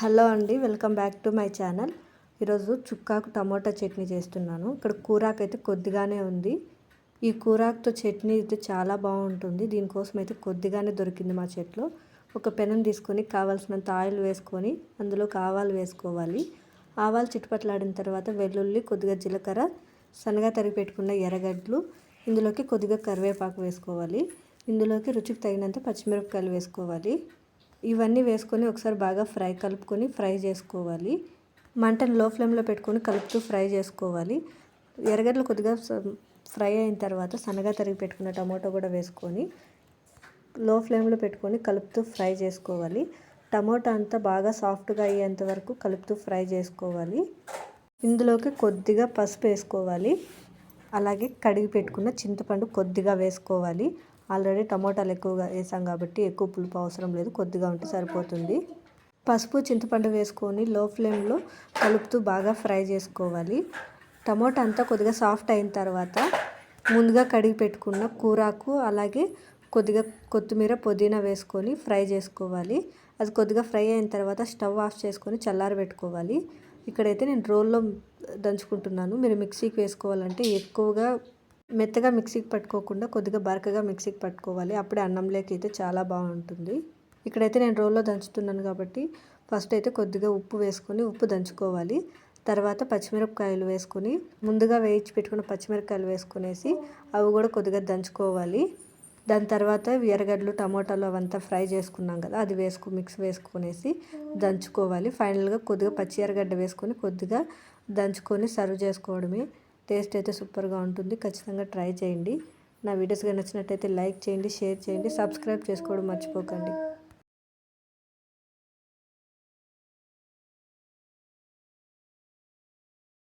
Hello అండి welcome back to my channel. ఈరోజు చుక్కాకు టమోటా చట్నీ చేస్తున్నాను. ఇక్కడ కూరాకు అయితే కొద్దిగానే ఉంది. ఈ కూరాకుతో చట్నీ అయితే చాలా బాగుంటుంది. దీనికోసం అయితే కొద్దిగానే దొరికింది మా చెట్లో. ఒక పెనం తీసుకొని కావాల్సినంత ఆయిల్ వేసుకొని అందులో ఆవాలు వేసుకోవాలి. ఆవాలు చిట్టుపట్లాడిన తర్వాత వెల్లుల్లి కొద్దిగా జీలకర్ర సన్నగా తరిగి పెట్టుకున్న ఎర్రగడ్డలు ఇందులోకి కొద్దిగా కరివేపాకు వేసుకోవాలి. ఇందులోకి రుచికి తగినంత పచ్చిమిరపకాయలు వేసుకోవాలి. ఇవన్నీ వేసుకొని ఒకసారి బాగా ఫ్రై కలుపుకొని ఫ్రై చేసుకోవాలి. మంటను లో ఫ్లేమ్లో పెట్టుకొని కలుపుతూ ఫ్రై చేసుకోవాలి. ఎర్రగడ్డలు కొద్దిగా ఫ్రై అయిన తర్వాత సన్నగా తరిగి పెట్టుకున్న టమాటో కూడా వేసుకొని లో ఫ్లేమ్లో పెట్టుకొని కలుపుతూ ఫ్రై చేసుకోవాలి. టమాటా అంతా బాగా సాఫ్ట్గా అయ్యేంత వరకు కలుపుతూ ఫ్రై చేసుకోవాలి. ఇందులోకి కొద్దిగా పసుపు వేసుకోవాలి. అలాగే కడిగి పెట్టుకున్న చింతపండు కొద్దిగా వేసుకోవాలి. ఆల్రెడీ టమోటాలు ఎక్కువగా వేసాం కాబట్టి ఎక్కువ పులుపు అవసరం లేదు కొద్దిగా ఉంటే సరిపోతుంది. పసుపు చింతపండు వేసుకొని లో ఫ్లేమ్లో కలుపుతూ బాగా ఫ్రై చేసుకోవాలి. టమోటా అంతా కొద్దిగా సాఫ్ట్ అయిన తర్వాత ముందుగా కడిగి పెట్టుకున్న కూరాకు అలాగే కొద్దిగా కొత్తిమీర పుదీనా వేసుకొని ఫ్రై చేసుకోవాలి. అది కొద్దిగా ఫ్రై అయిన తర్వాత స్టవ్ ఆఫ్ చేసుకొని చల్లారబెట్టుకోవాలి ఇక్కడైతే నేను రోల్లో దంచుకుంటున్నాను. మీరు మిక్సీకి వేసుకోవాలంటే ఎక్కువగా మెత్తగా మిక్సీకి పట్టుకోకుండా కొద్దిగా బరకగా మిక్సీకి పట్టుకోవాలి. అప్పుడే అన్నంలోకి అయితే చాలా బాగుంటుంది. ఇక్కడైతే నేను రోల్లో దంచుతున్నాను కాబట్టి ఫస్ట్ అయితే కొద్దిగా ఉప్పు వేసుకొని ఉప్పు దంచుకోవాలి. తర్వాత పచ్చిమిరపకాయలు వేసుకొని ముందుగా వేయించి పెట్టుకున్న పచ్చిమిరపకాయలు వేసుకునేసి అవి కూడా కొద్దిగా దంచుకోవాలి. దాని తర్వాత ఎర్రగడ్డలు టమోటాలు అవంతా ఫ్రై చేసుకున్నాం కదా అది వేసుకు మిక్స్ వేసుకునేసి దంచుకోవాలి. ఫైనల్గా కొద్దిగా పచ్చి ఎర్రగడ్డ వేసుకొని కొద్దిగా దంచుకొని సర్వ్ చేసుకోవడమే. టేస్ట్ అయితే సూపర్గా ఉంటుంది. ఖచ్చితంగా ట్రై చేయండి. నా వీడియోస్గా నచ్చినట్టయితే లైక్ చేయండి షేర్ చేయండి సబ్స్క్రైబ్ చేసుకోవడం మర్చిపోకండి.